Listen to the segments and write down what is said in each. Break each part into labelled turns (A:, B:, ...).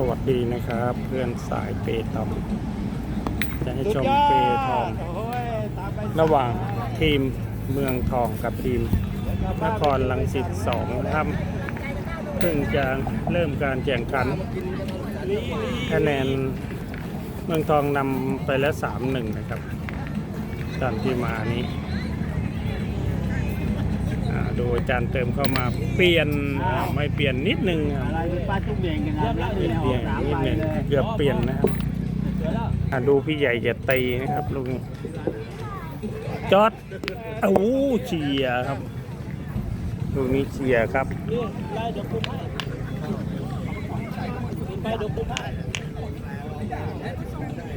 A: สวัสดีนะครับ เพื่อนสายเปตองจะให้ชม
B: สุดยอด
A: เปทอง
B: โอ้ยตามไประ
A: หว่างทีมเมืองทองกับทีมนครลังสิตสองครับเพิ่งจะเริ่มการแข่งขันคะแนนเมืองทองนำไปแล้วสามหนึ่งนะครับตามที่มานี้อ่าดูอาจารย์เติมเข้ามาเปลี่ยนอ่าไม่เปลี่ยนนิดนึงครับ
B: อะไรเป็นปลาจุกเบงกันครับแล้ว
A: เปลี่ยน
B: อ
A: เปลี่ยน
B: สาม
A: นิด
B: ใบ
A: นึง
B: เลย
A: เกือบเปลี่ยนนะครับอะดูพี่ใหญ่จะตีนะครับลุงจอดโอ้เชียครับลูกนี้เชียครับ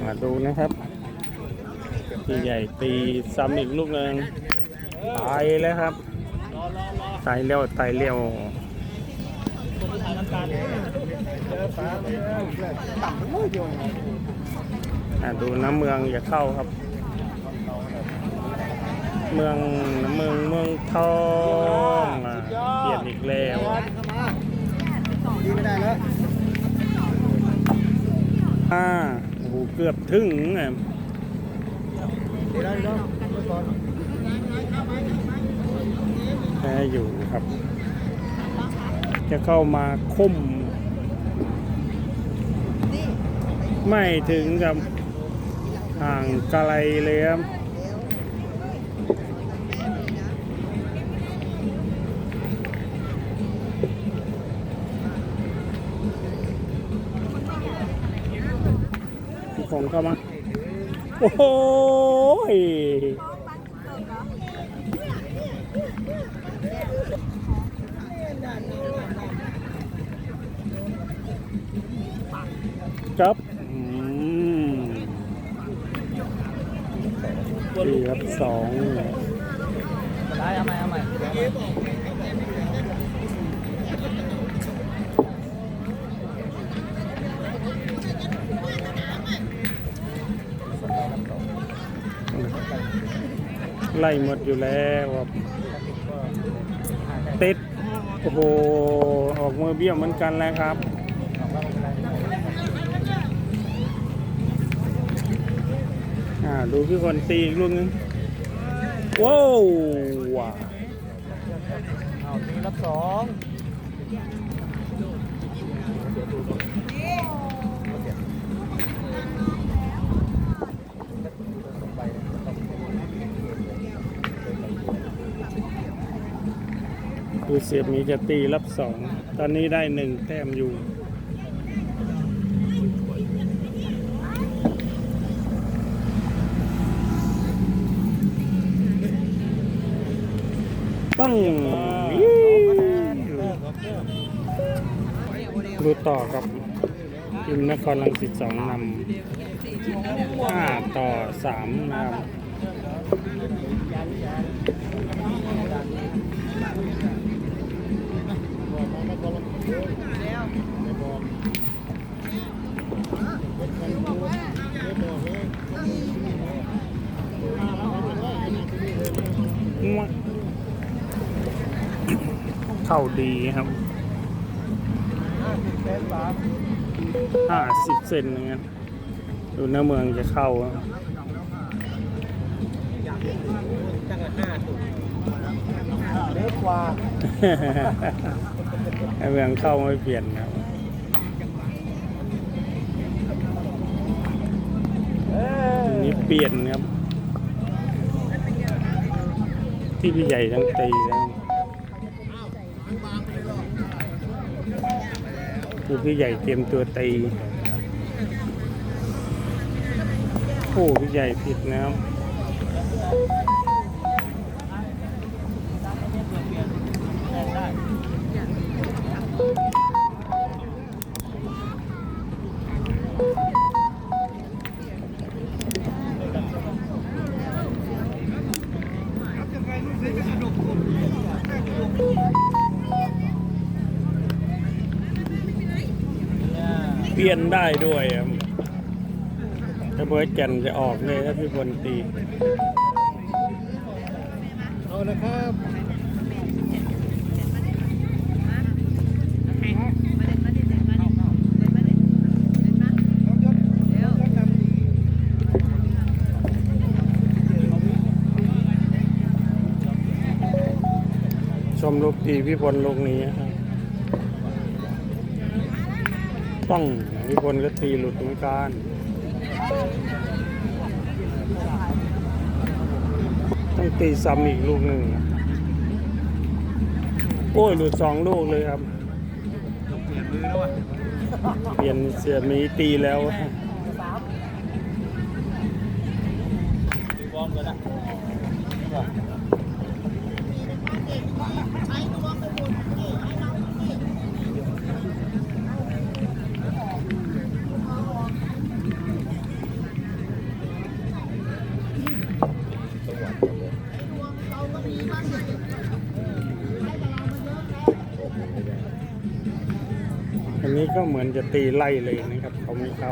B: มา
A: ดูนะครับพี่ใหญ่ตีซ้ำอีกลูกหนึ่งตายแล้วครับ
B: รอรอรอ
A: ตายเร็วตายเร็ว
B: ดู
A: น้ำเมืองอย่าเข้าครับ เมืองน้ำเมืองเมืองทองเปลี่ยนอีกแล้ว
B: ดีไม่ได้แล้ว
A: อ่าโอ้โหเกือบถึงอะ
B: ดีแล้วดีแล้วเมื่อก่อน
A: แพ้อยู่ครับ จะเข้ามาคุ้มไม่ถึงกับห่างไกลเลยครับคงเข้ามา โอ้โหย ครับอืมดีครับสอง
B: ได้เอาใหม่เอาใหม่
A: ไล่หมดอยู่แล้วติด โอ้โห ออกมือเบี้ยวเหมือนกันแล้วครับ อ่า ดูพี่คนตีอีกลูกนึงว้าวว้าว
B: เอาทีรับสอง
A: ดูเสียบหมีจะตีรับสอง ตอนนี้ได้หนึ่งแต้มอยู่ ต้องดูต่อกับทีมนครลังสิตสองนำห้าต่อสามนะครับ เข้าดีครับ
B: เซนสาม
A: ห้าสิบเซนอย่างเงี้ยดูเนื้อเมืองจะเข้าครับ
B: ตั้งแต่ห้าตุ่เล็กกว่า
A: ไอเมืองเข้าไม่เปลี่ยนครับ
B: เอ้ย
A: ทีนี้เปลี่ยนครับ ที่พี่ใหญ่ทั้งตีแล้ว คือพี่ใหญ่เตรียมตัวตีโอ้พี่ใหญ่ผิดนะครับ ยนได้ด้วยถ้าเบิร์ดแก่นจะออกเลยถ้าพี่บนตี
B: เอานะครับช
A: มลูกตีพี่บนลูกนี้ครับต้อง พี่พลก็ตีหลุดเหมือนกันต้องตีซ้ำอีกลูกหนึ่งโอ้ยหลุดสองลูกเลยครับ
B: เปลี่ยนมือแล้วอะ
A: เปลี่ยนเสียมีตีแล้ว
B: ตีบอลกันอะ
A: นี้ก็เหมือนจะตีไล่เลยนะครับ เขาไม่เข้า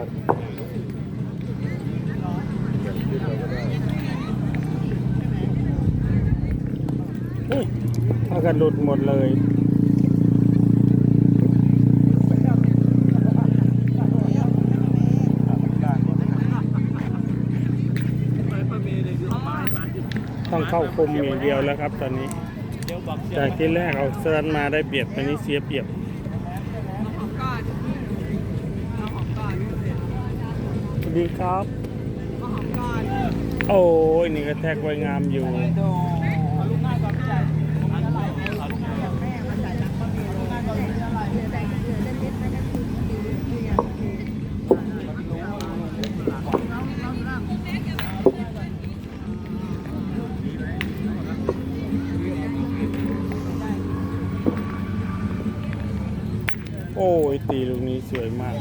A: อุ้ยพากันหลุดหมดเลยต้องเข้าคุมอย่างเดียวแล้วครับตอนนี้ จากที่แรกเอาเซิร์นมาได้เปรียบตอนนี้เสียเปรียบ ส วัสดีครับ โอ้ยนี่ก็แทกไว้งามอยู่ โอ้ยตีลูกนี้สวยมาก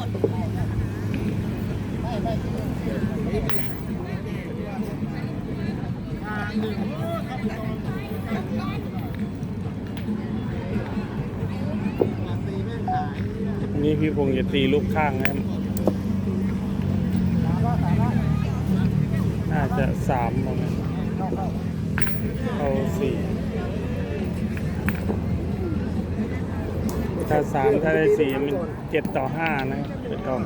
A: อันนี้พี่พงจะตีลูกข้างนะครับน่าจะสามมาณเอาสี่ถ้าสามถ้าได้สี่มันเจ็ดต่อห้านะไม่ต้อง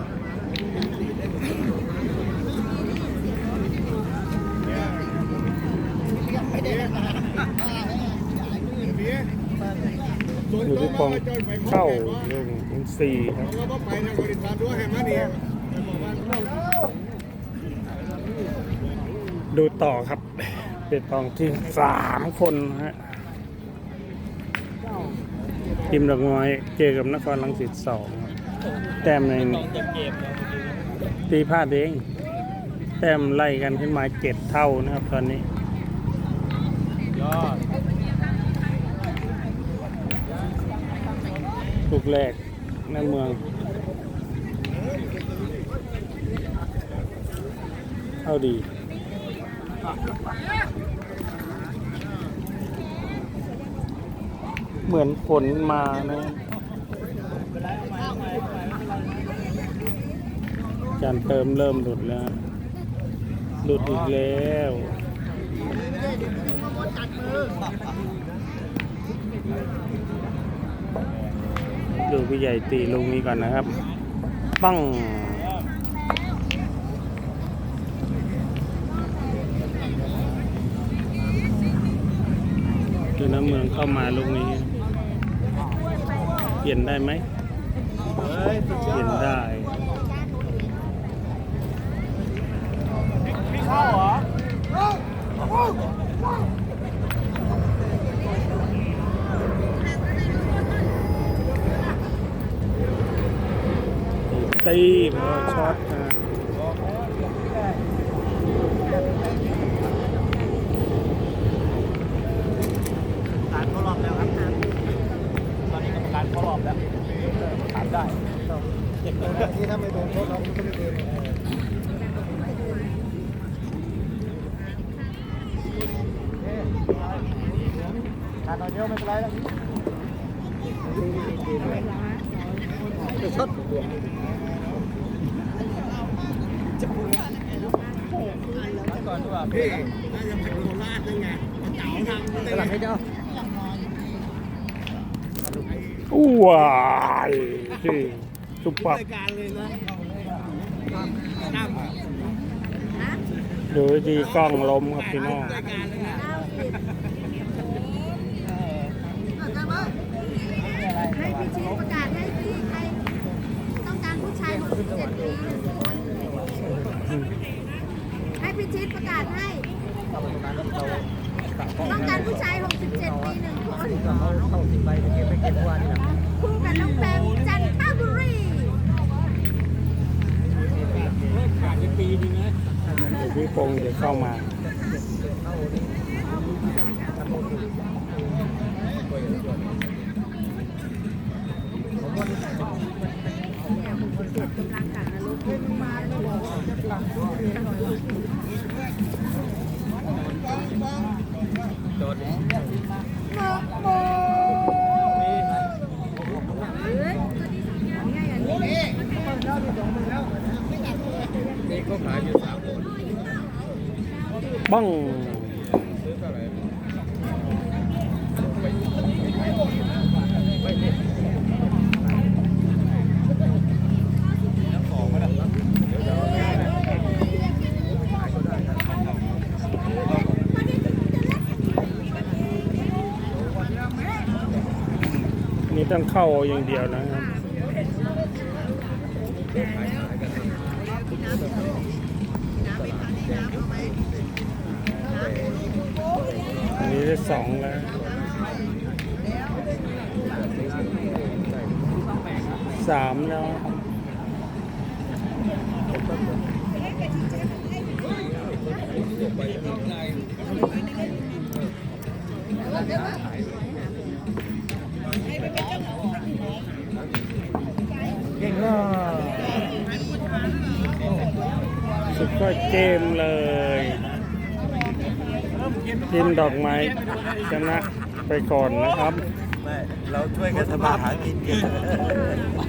A: อยู่ที่ปองเข้าลงเป็นสี่ครับดูต่อครับเป็นปองที่สามคนฮะทีมดอกไม้เจอกับนครลังสิตสองแต้มใน
B: ต้อง
A: ตีพลาดเองแต้มไล่กันขึ้นมาเจ็ดเท่านะครับตอนนี้
B: ยอด
A: ลูกแรกในเมือง เอาดีเหมือนฝนมานะจานเติมเริ่มหลุดแล้ว หลุดอีกแล้ว ดูพี่ใหญ่ตีลูกนี้ก่อนนะครับ ปั้งดูน้ำเมืองเข้ามาลูกนี้ เปลี่ยนได้ไหม
B: เป
A: ลี่ยนได้
B: พี่เข้าเหรอ
A: ตีเออช็อตนะ
B: การเข้ารอบแล้วครับ ตอนนี้กรรมการเข้ารอบแล้วถามได้เจ็บเลยที่ถ้าไม่โดนโทษเราก็ไม่เดินการนอนเยอะไม่เป็นไรแล้วจะชดก่อนดีกว่า พี่น่าจะเป็นโคราชด้วยไงเจ๋าทำสลับให้เจ้า
A: อู้วายที่สุปปับ
B: รายการเลยนะ
A: ดูดีกล้องล้มครับพี่น้อง
C: ให้พี่ชี้ประกาศให้พี่ใครต้องการผู้ชาย67ปี พี่ชี้ประกาศให้ ต้องการผู้ชาย 67 ปีหนึ่งคน
B: เข้าสิบใบไปเก็บไปเก็บวัน
C: คู่กับน้องแบมจันทบุรี
B: ขาดไปปีนึงนะ
A: เดี๋ยวพี่พงษ์จะเข้ามา
B: โดน
C: โมโมเฮ้ย อันนี้อันนี้
B: นี่ก็ขายอยู่สามคน
A: บ้อง
B: ซื้อเท่าไหร่
A: นี่ ต้องเข้าอย่างเดียวนะครับอันนี้ได้สองแล้วสามแล้ว
B: เเก
A: มเลยทีมดอกไม้ชนะไปก่อนนะครับ
B: ไม่ เราช่วยกันทำมาหากินกัน